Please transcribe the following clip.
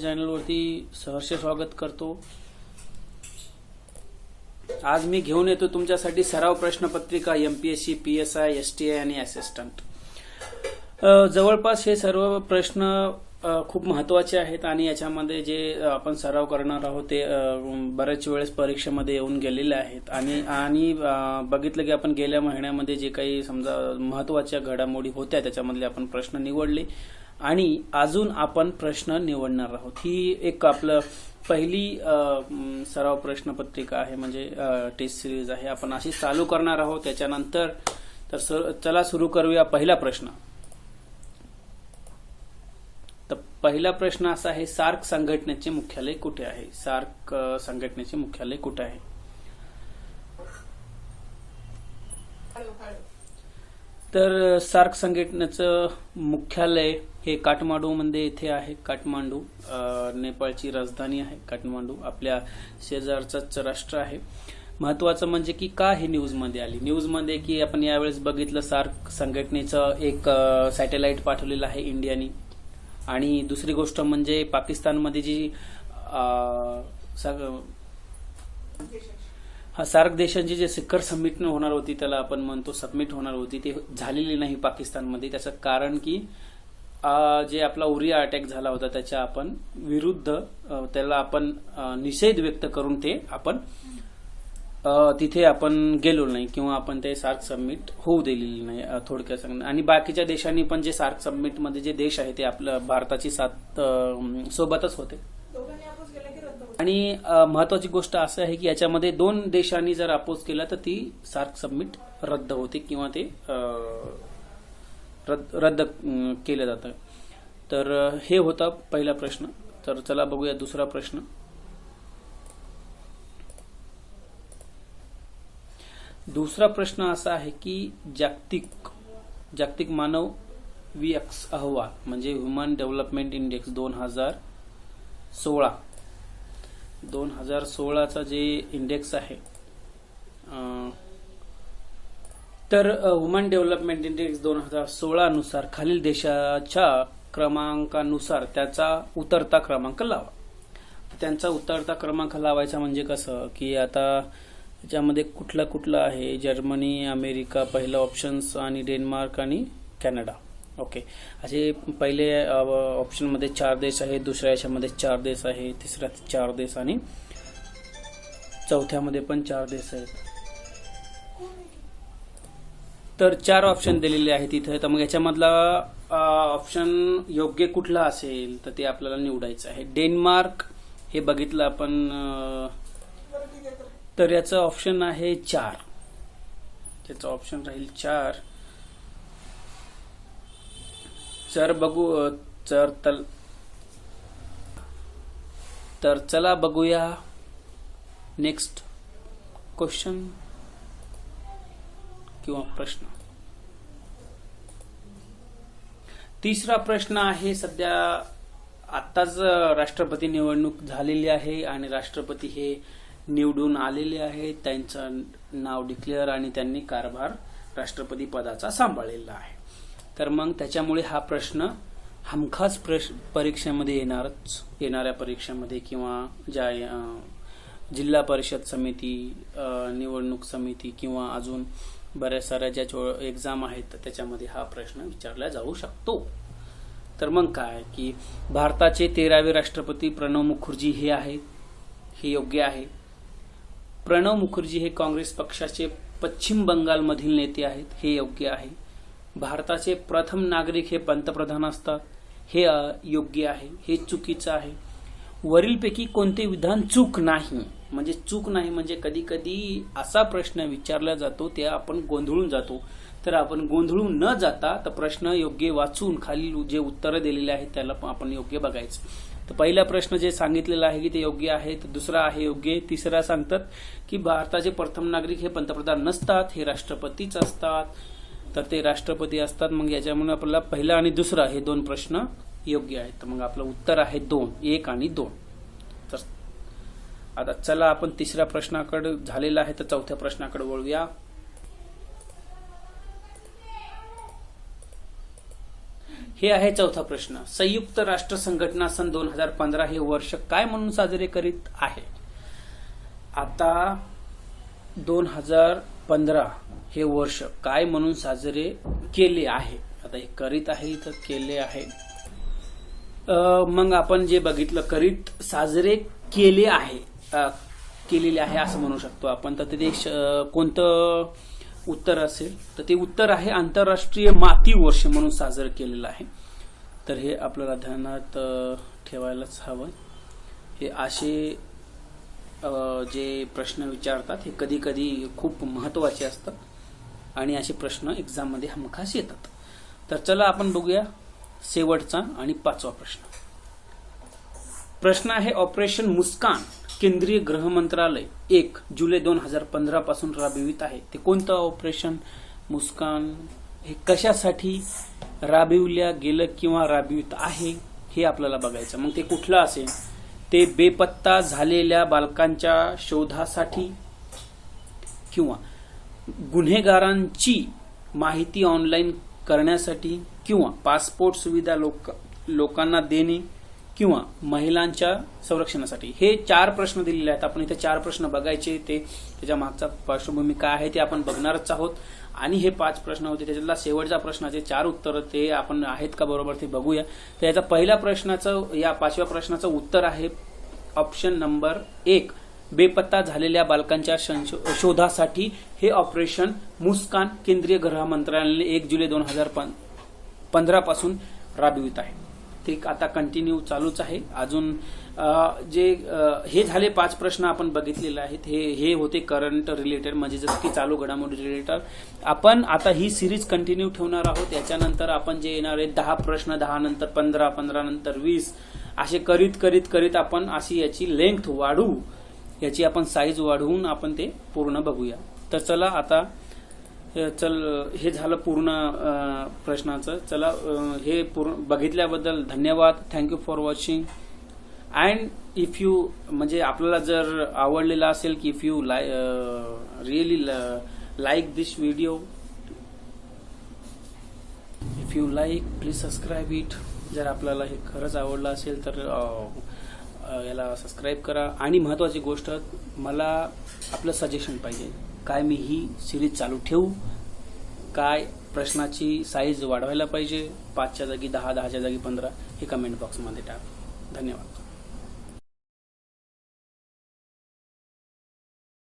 चॅनलवरती सहर्ष स्वागत करतो. आज मी घेऊन येतो तुमच्यासाठी सराव प्रश्नपत्रिका MPSC P S I S T I आणि असिस्टंट जवळपास हे सर्व प्रश्न खूप महत्त्वाचे आहेत आणि याच्यामध्ये जे आपण सराव करणार आहोत ते बऱ्याच वेळेस परीक्षेमध्ये येऊन गेलेले आहेत. आणि आणि बघितलं की आपण गेल्या महिन्यामध्ये जे काही समजा महत्त्वाच्या घडामोडी होत्या त्याच्यामधले आपण प्रश्न निवडले. आणि अजून आपण प्रश्न निवडणार आहोत. ही एक आपलं पहिली सराव प्रश्नपत्रिका आहे म्हणजे टेस्ट सिरीज आहे. आपण अशी चालू करणार आहोत. त्याच्यानंतर तर सर- चला सुरू करूया पहिला प्रश्न. तर पहिला प्रश्न असा आहे सार्क संघटनेचे मुख्यालय कुठे आहे? सार्क संघटनेचे मुख्यालय कुठे आहे? तर सार्क संघटनेचं मुख्यालय हे काठमांडूमध्ये येथे आहे. काठमांडू नेपाळची राजधानी आहे. काठमांडू आपल्या शेजारचाच राष्ट्र आहे. महत्वाचं म्हणजे की का हे न्यूजमध्ये आली? न्यूजमध्ये की आपण यावेळेस बघितलं सार्क संघटनेचं एक सॅटेलाइट पाठवलेलं आहे इंडियानी. आणि दुसरी गोष्ट म्हणजे पाकिस्तानमध्ये जी सग- हा सार्क देशांची जे शिखर समिट होणार होती त्याला आपण म्हणतो सबमिट होणार होती ती झालेली नाही पाकिस्तानमध्ये. त्याचं कारण की जे आपला उरिया अटॅक झाला होता त्याच्या आपण विरुद्ध त्याला आपण निषेध व्यक्त करून ते आपण तिथे आपण गेलो नाही किंवा आपण ते सार्क सबमिट होऊ दिलेली नाही थोडक्यात सांगणं. आणि बाकीच्या देशांनी पण जे सार्क सबमिटमध्ये जे देश आहे ते आपलं भारताची साथ सोबतच होते. आणि महत्वाची गोष्ट असं आहे की याच्यामध्ये दोन देशांनी जर अपोज केला तर ती सार्क सबमिट रद्द होते किंवा ते रद्द रद्द केलं जातं. तर हे होता पहिला प्रश्न. तर चला बघूया दुसरा प्रश्न. दुसरा प्रश्न असा आहे की जागतिक जागतिक मानव विएक्स अहवाल म्हणजे ह्युमन डेव्हलपमेंट इंडेक्स दोन हजार सोळा. दोन हजार सोळाचा जे इंडेक्स आहे तर वुमन डेव्हलपमेंट इंडेक्स दोन हजार सोळा नुसार खालील देशाच्या क्रमांकानुसार त्याचा उतरता क्रमांक लावा. त्यांचा उतरता क्रमांक लावायचा म्हणजे कसं? की आता याच्यामध्ये कुठला कुठला आहे? जर्मनी अमेरिका पहिला ऑप्शन्स आणि डेन्मार्क आणि कॅनडा. ओके. असे पहिले ऑप्शनमध्ये चार देश आहेत दुसऱ्या याच्यामध्ये चार देश आहे तिसऱ्यात चार देश आणि चौथ्यामध्ये पण चार देश आहेत. तर चार ऑप्शन दिलेले आहेत इथे. तर मग याच्यामधला ऑप्शन योग्य कुठला असेल तर ते आपल्याला निवडायचं आहे. डेन्मार्क हे बघितलं आपण तर याचं ऑप्शन आहे चार. त्याचं ऑप्शन राहील चार. चर बघू चर तल तर चला बघूया. नेक्स्ट क्वेश्चन किंवा प्रश्न. तिसरा प्रश्न आहे सध्या आत्ताच राष्ट्रपती निवडणूक झालेली आहे आणि राष्ट्रपती हे निवडून आलेले आहेत. त्यांचं नाव डिक्लेअर आणि त्यांनी कारभार राष्ट्रपती पदाचा सांभाळलेला आहे. तर मग त्याच्यामुळे हा प्रश्न हमखास प्रश परीक्षेमध्ये येणारच येणाऱ्या परीक्षेमध्ये किंवा ज्या जिल्हा परिषद समिती निवडणूक समिती किंवा अजून बऱ्याच साऱ्या ज्या एक्झाम आहेत तर त्याच्यामध्ये हा प्रश्न विचारला जाऊ शकतो. तर मग काय की भारताचे तेरावे राष्ट्रपती प्रणव मुखर्जी हे आहेत हे योग्य आहे. प्रणव मुखर्जी हे काँग्रेस पक्षाचे पश्चिम बंगालमधील नेते आहेत हे योग्य आहे. भारताचे प्रथम नागरिक हे पंतप्रधान असतात हे योग्य आहे हे चुकीचं आहे. वरीलपैकी कोणते विधान चूक नाही. म्हणजे चूक नाही म्हणजे कधी कधी असा प्रश्न विचारला जातो ते आपण गोंधळून जातो. तर आपण गोंधळून न जाता तर प्रश्न योग्य वाचून खाली जे उत्तरं दिलेले आहेत त्याला आपण योग्य बघायचं. तर पहिला प्रश्न जे सांगितलेला आहे की ते योग्य आहे तर दुसरा आहे योग्य तिसरा सांगतात की भारताचे प्रथम नागरिक हे पंतप्रधान नसतात हे राष्ट्रपतीच असतात. तर ते राष्ट्रपती असतात मग याच्यामुळे आपल्याला पहिला आणि दुसरा हे दोन प्रश्न योग्य आहेत. तर मग आपलं उत्तर आहे दोन. एक आणि दोन. तर आता चला आपण तिसऱ्या प्रश्नाकडे झालेला आहे तर चौथ्या प्रश्नाकडे वळूया. हे आहे चौथा प्रश्न. संयुक्त राष्ट्र संघटना सन दोन हजार पंधरा हे वर्ष काय म्हणून साजरे करीत आहे? आता दोन हजार पंधरा हे वर्ष काय म्हणून साजरे केले आहे? आता हे करीत आहे तर केले आहे. मग आपण जे बघितलं करीत साजरे केले आहे. केलेले आहे असं म्हणू शकतो आपण. तर ते श- कोणतं उत्तर असेल? तर ते उत्तर आहे आंतरराष्ट्रीय माती वर्ष म्हणून साजरं केलेलं आहे. तर हे आपल्याला ध्यानात ठेवायलाच हवं. हे असे जे प्रश्न विचारतात हे कधी कधी खूप महत्त्वाचे असतात. आणि असे प्रश्न एक्झाममध्ये हमखास येतात. तर चला आपण बघूया. शेवटचा आणि पाचवा प्रश्न. प्रश्न आहे ऑपरेशन मुस्कान केंद्रीय गृह मंत्रालय. एक जुलै दोन हजार पंधरा पासून राबवित आहे. ते कोणतं ऑपरेशन? मुस्कान हे कशासाठी राबविल्या गेलं किंवा राबवित आहे हे आपल्याला बघायचं. मग ते कुठलं असेल? ते बेपत्ता झालेल्या बालकांच्या शोधासाठी किंवा गुन्हेगारांची माहिती ऑनलाईन करण्यासाठी किंवा पासपोर्ट सुविधा लोक लोकांना देणे किंवा महिलांच्या संरक्षणासाठी. हे चार प्रश्न दिलेले आहेत. आपण इथे चार प्रश्न बघायचे ते त्याच्या मागचा पार्श्वभूमी काय आहे ते आपण बघणारच आहोत. आणि हे पाच प्रश्न होते. त्याच्यातला शेवटचा प्रश्नाचे चार उत्तर ते आपण आहेत का बरोबर ते बघूया. तर याचा पहिल्या प्रश्नाचं या पाचव्या प्रश्नाचं उत्तर आहे. ऑप्शन नंबर एक बेपत्ता झालेल्या बालकांच्या संशो- शोधासाठी हे ऑपरेशन मुस्कान केंद्रीय गृह मंत्रालयाने एक जुलै दोन हजार पंधरापासून राबवित आहे. ते आता कंटिन्यू चालूच आहे. अजून जे हे झाले पाच प्रश्न आपण बघितलेले आहेत. हे हे होते करंट रिलेटेड म्हणजे जसं की चालू घडामोडी रिलेटेड आपण आता ही सिरीज कंटिन्यू ठेवणार आहोत. याच्यानंतर आपण जे येणार आहे दहा प्रश्न दहा नंतर पंधरा पंधरा नंतर वीस असे करीत करीत करीत आपण अशी याची लेंथ वाढवू याची आपण साईज वाढवून आपण ते पूर्ण बघूया. तर चला आता चल हे झालं पूर्ण प्रश्नाचं. चला हे पूर्ण बघितल्याबद्दल धन्यवाद. Thank you for watching and if you म्हणजे आपल्याला जर आवडलेला असेल की if you lie really like this video if you like please subscribe it जर आपल्याला हे खरंच आवडलं असेल तर याला सबस्क्राईब करा. आणि महत्वाची गोष्ट मला आपलं सजेशन पाहिजे. काय मी ही सिरीज चालू ठेवू? काय प्रश्नाची साईज वाढवायला पाहिजे? पाचच्या जागी दहा दहाच्या जागी पंधरा? हे कमेंट बॉक्समध्ये टाक. धन्यवाद.